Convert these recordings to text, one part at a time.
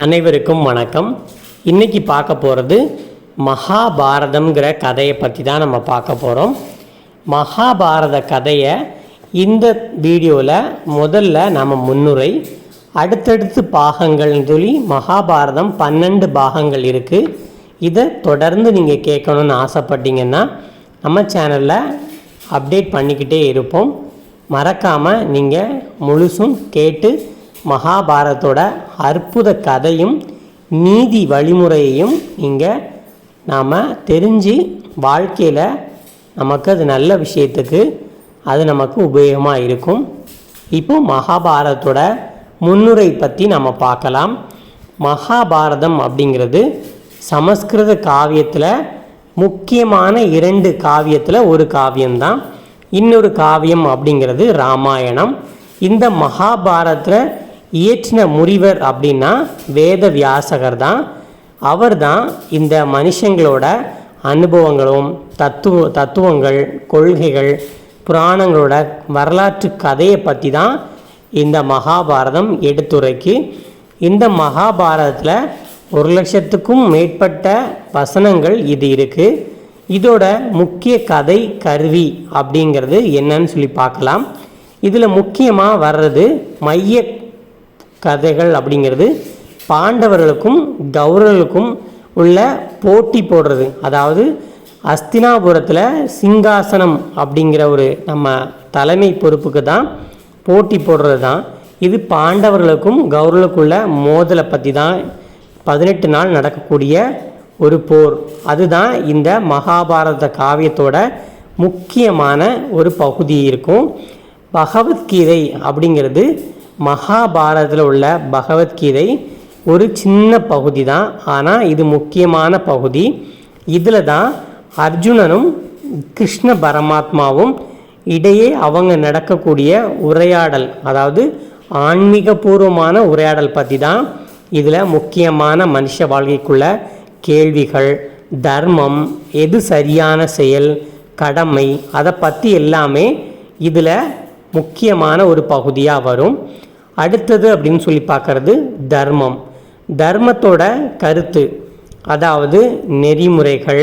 அனைவருக்கும் வணக்கம். இன்றைக்கி பார்க்க போகிறது மகாபாரதம்ங்கிற கதையை பற்றி தான் நம்ம பார்க்க போகிறோம் மகாபாரத கதையை இந்த வீடியோவில் முதல்ல நம்ம முன்னுரை அடுத்தடுத்து பாகங்கள்னு சொல்லி மகாபாரதம் பன்னெண்டு பாகங்கள் இருக்குது இதை தொடர்ந்து நீங்கள் கேட்கணுன்னு ஆசைப்பட்டீங்கன்னா நம்ம சேனலில் அப்டேட் பண்ணிக்கிட்டே இருப்போம். மறக்காமல் நீங்கள் முழுசும் கேட்டு மகாபாரதத்தோட அற்புத கதையும் நீதி வழிமுறையையும் நீங்கள் நாம் தெரிஞ்சு வாழ்க்கையில் நமக்கு அது நல்ல விஷயத்துக்கு அது நமக்கு உபயோகமாக இருக்கும். இப்போ மகாபாரதத்தோட முன்னுரை பற்றி நம்ம பார்க்கலாம். மகாபாரதம் அப்படிங்கிறது சமஸ்கிருத காவியத்தில் முக்கியமான இரண்டு காவியத்தில் ஒரு காவியம்தான். இன்னொரு காவியம் அப்படிங்கிறது ராமாயணம். இந்த மகாபாரதத்தில் இயற்றின முறிவர் அப்படின்னா வேத வியாசகர் தான். அவர் தான் இந்த மனுஷங்களோட அனுபவங்களும் தத்துவ தத்துவங்கள் கொள்கைகள் புராணங்களோட வரலாற்று கதையை பற்றி தான் இந்த மகாபாரதம் எடுத்துரைக்கு. இந்த மகாபாரதத்தில் ஒரு லட்சத்துக்கும் மேற்பட்ட வசனங்கள் இது இருக்குது இதோட முக்கிய கதை கருவி அப்படிங்கிறது என்னன்னு சொல்லி பார்க்கலாம். இதில் முக்கியமாக வர்றது மைய கதைகள் அப்படிங்கிறது பாண்டவர்களுக்கும் கௌரவர்களுக்கும் உள்ள போட்டி போடுறது. அதாவது அஸ்தினாபுரத்தில் சிங்காசனம் அப்படிங்கிற ஒரு நம்ம தலைமை பொறுப்புக்கு தான் போட்டி போடுறது தான். இது பாண்டவர்களுக்கும் கௌரவர்களுக்குள்ள மோதலை பற்றி தான் பதினெட்டு நாள் நடக்கக்கூடிய ஒரு போர். அதுதான் இந்த மகாபாரத காவியத்தோட முக்கியமான ஒரு பகுதி இருக்கும். பகவத்கீதை அப்படிங்கிறது மகாபாரதத்தில் உள்ள பகவத்கீதை ஒரு சின்ன பகுதி தான் ஆனால் இது முக்கியமான பகுதி. இதில் தான் அர்ஜுனனும் கிருஷ்ண பரமாத்மாவும் இடையே அவங்க நடக்கக்கூடிய உரையாடல் அதாவது ஆன்மீகபூர்வமான உரையாடல் பற்றி தான் இதில் முக்கியமான மனுஷ வாழ்க்கைக்குள்ள கேள்விகள் தர்மம் எது சரியான செயல் கடமை அதை பற்றி எல்லாமே இதில் முக்கியமான ஒரு பகுதியாக வரும். அடுத்தது அப்படின்னு சொல்லி பார்க்கறது தர்மம். தர்மத்தோட கருத்து அதாவது நெறிமுறைகள்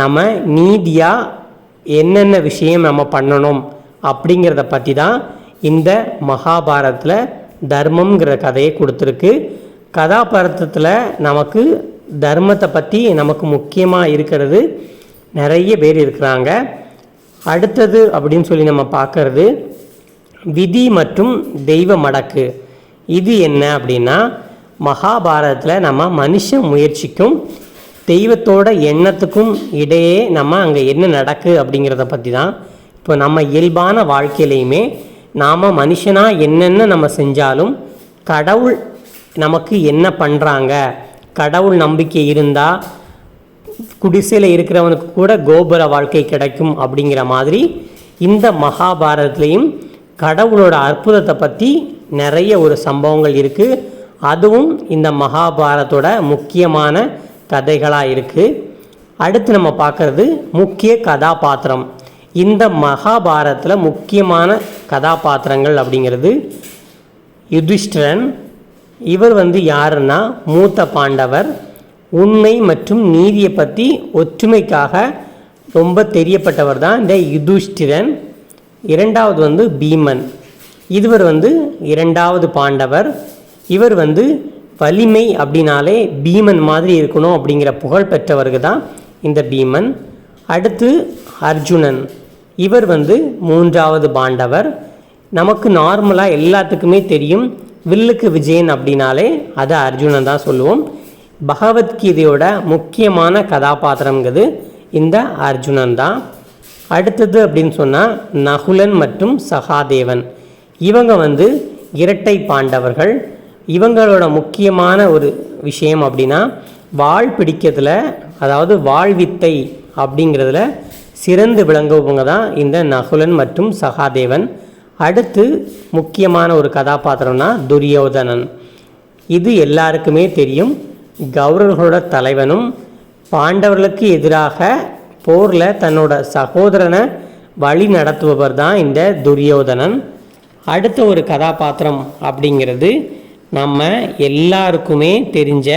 நம்ம நீதியாக என்னென்ன விஷயம் நம்ம பண்ணணும் அப்படிங்கிறத பற்றி தான் இந்த மகாபாரதத்தில் தர்மம்ங்கிற கதையை கொடுத்துருக்கு. கதாபாரதத்தில் நமக்கு தர்மத்தை பற்றி நமக்கு முக்கியமாக இருக்கிறது நிறைய பேர் இருக்கிறாங்க. அடுத்தது அப்படின்னு சொல்லி நம்ம பார்க்கறது விதி மற்றும் தெய்வ மடக்கு. இது என்ன அப்படின்னா மகாபாரதத்தில் நம்ம மனுஷ முயற்சிக்கும் தெய்வத்தோட எண்ணத்துக்கும் இடையே நம்ம அங்கே என்ன நடக்கு அப்படிங்கிறத பற்றி தான் இப்போ நம்ம இயல்பான வாழ்க்கையிலையுமே நாம் மனுஷனாக என்னென்ன நம்ம செஞ்சாலும் கடவுள் நமக்கு என்ன பண்ணுறாங்க கடவுள் நம்பிக்கை இருந்தால் குடிசையில் இருக்கிறவனுக்கு கூட கோபுர வாழ்க்கை கிடைக்கும் அப்படிங்கிற மாதிரி இந்த மகாபாரதத்துலேயும் கடவுளோட அற்புதத்தை பற்றி நிறைய ஒரு சம்பவங்கள் இருக்குது அதுவும் இந்த மகாபாரதத்தோட முக்கியமான கதைகளாக இருக்குது அடுத்து நம்ம பார்க்குறது முக்கிய கதாபாத்திரம். இந்த மகாபாரதத்தில் முக்கியமான கதாபாத்திரங்கள் அப்படிங்கிறது யுதிஷ்டிரன். இவர் வந்து யாருன்னா மூத்த பாண்டவர். உண்மை மற்றும் நீதியை பற்றி ஒற்றுமைக்காக ரொம்ப தெரியப்பட்டவர் தான் இந்த யுதிஷ்டிரன். இரண்டாவது வந்து பீமன். இதுவர் வந்து இரண்டாவது பாண்டவர். இவர் வந்து வலிமை அப்படின்னாலே பீமன் மாதிரி இருக்கணும் அப்படிங்கிற புகழ் பெற்றவர்கள் தான் இந்த பீமன். அடுத்து அர்ஜுனன். இவர் வந்து மூன்றாவது பாண்டவர். நமக்கு நார்மலாக எல்லாத்துக்குமே தெரியும். வில்லுக்கு விஜயன் அப்படின்னாலே அதை அர்ஜுனன் தான் சொல்லுவோம். பகவத்கீதையோட முக்கியமான கதாபாத்திரங்கிறது இந்த அர்ஜுனன் தான். அடுத்தது அப்படின்னு சொன்னால் நகுலன் மற்றும் சகாதேவன். இவங்க வந்து இரட்டை பாண்டவர்கள். இவங்களோட முக்கியமான ஒரு விஷயம் அப்படின்னா வாழ் பிடிக்கிறதுல அதாவது வாழ்வித்தை அப்படிங்கிறதுல சிறந்து விளங்குவவங்க தான் இந்த நகுலன் மற்றும் சகாதேவன். அடுத்து முக்கியமான ஒரு கதாபாத்திரம்னா துரியோதனன். இது எல்லாருக்குமே தெரியும். கௌரவர்களோட தலைவனும் பாண்டவர்களுக்கு எதிராக போரில் தன்னோட சகோதரனை வழி நடத்துபவர் தான் இந்த துரியோதனன். அடுத்த ஒரு கதாபாத்திரம் அப்படிங்கிறது நம்ம எல்லாருக்குமே தெரிஞ்ச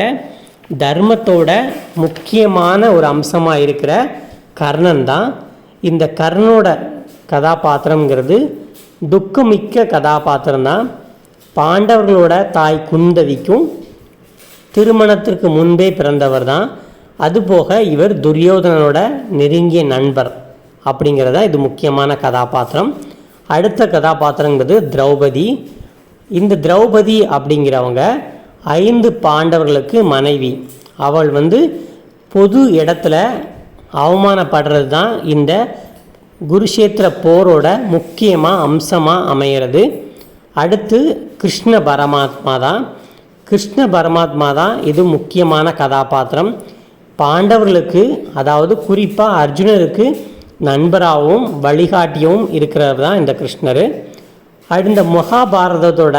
தர்மத்தோட முக்கியமான ஒரு அம்சமாக இருக்கிற கர்ணன் தான். இந்த கர்ணனோட கதாபாத்திரங்கிறது துக்கமிக்க கதாபாத்திரம் தான். பாண்டவர்களோட தாய் குந்தவிக்கும் திருமணத்திற்கு முன்பே பிறந்தவர் தான். அதுபோக இவர் துரியோதனனோட நெருங்கிய நண்பர் அப்படிங்கிறதா இது முக்கியமான கதாபாத்திரம். அடுத்த கதாபாத்திரங்கிறது திரௌபதி. இந்த திரௌபதி அப்படிங்கிறவங்க ஐந்து பாண்டவர்களுக்கு மனைவி. அவள் வந்து பொது இடத்துல அவமானப்படுறது தான் இந்த குருஷேத்திர போரோட முக்கியமாக அம்சமாக அமைகிறது அடுத்து கிருஷ்ண பரமாத்மா தான் கிருஷ்ண பரமாத்மா தான் இது முக்கியமான கதாபாத்திரம். பாண்டவர்களுக்கு அதாவது குறிப்பாக அர்ஜுனருக்கு நண்பராகவும் வழிகாட்டியும் இருக்கிறவர் தான் இந்த கிருஷ்ணர். இந்த மகாபாரதத்தோட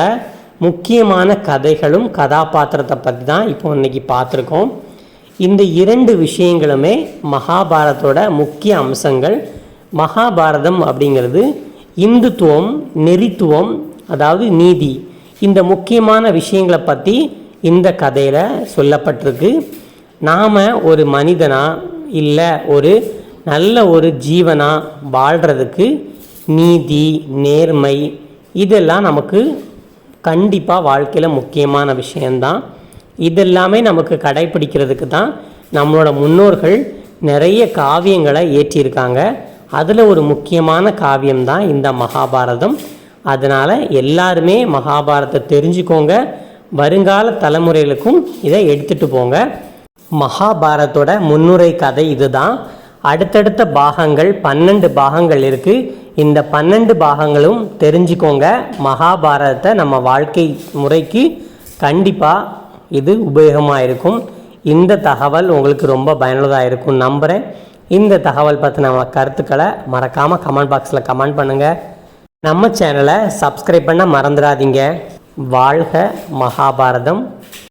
முக்கியமான கதைகளும் கதாபாத்திரத்தை பற்றி தான் இப்போ இன்னைக்கு பார்த்துருக்கோம். இந்த இரண்டு விஷயங்களுமே மகாபாரதத்தோட முக்கிய அம்சங்கள். மகாபாரதம் அப்படிங்கிறது இந்துத்துவம் நெறித்துவம் அதாவது நீதி. இந்த முக்கியமான விஷயங்களை பற்றி இந்த கதையில் சொல்லப்பட்டிருக்கு. நாம் ஒரு மனிதனாக இல்லை ஒரு நல்ல ஒரு ஜீவனாக வாழ்கிறதுக்கு நீதி நேர்மை இதெல்லாம் நமக்கு கண்டிப்பாக வாழ்க்கையில் முக்கியமான விஷயந்தான் இதெல்லாமே நமக்கு கடைப்பிடிக்கிறதுக்கு தான் நம்மளோட முன்னோர்கள் நிறைய காவியங்களை ஏற்றியிருக்காங்க. அதில் ஒரு முக்கியமான காவியம்தான் இந்த மகாபாரதம். அதனால் எல்லாருமே மகாபாரதத்தை தெரிஞ்சுக்கோங்க. வருங்கால தலைமுறைகளுக்கும் இதை எடுத்துகிட்டு போங்க. மகாபாரத்தோட முன்னுரை கதை இதுதான். அடுத்தடுத்த பாகங்கள் பன்னெண்டு பாகங்கள் இருக்குது இந்த பன்னெண்டு பாகங்களும் தெரிஞ்சுக்கோங்க. மகாபாரதத்தை நம்ம வாழ்க்கை முறைக்கு கண்டிப்பாக இது உபயோகமாக இருக்கும். இந்த தகவல் உங்களுக்கு ரொம்ப பயனுள்ளதாக இருக்கும் நம்புகிறேன் இந்த தகவல் பற்றின கருத்துக்களை மறக்காமல் கமெண்ட் பாக்ஸில் கமெண்ட் பண்ணுங்கள் நம்ம சேனலை சப்ஸ்கிரைப் பண்ண மறந்துடாதீங்க. வாழ்க மகாபாரதம்.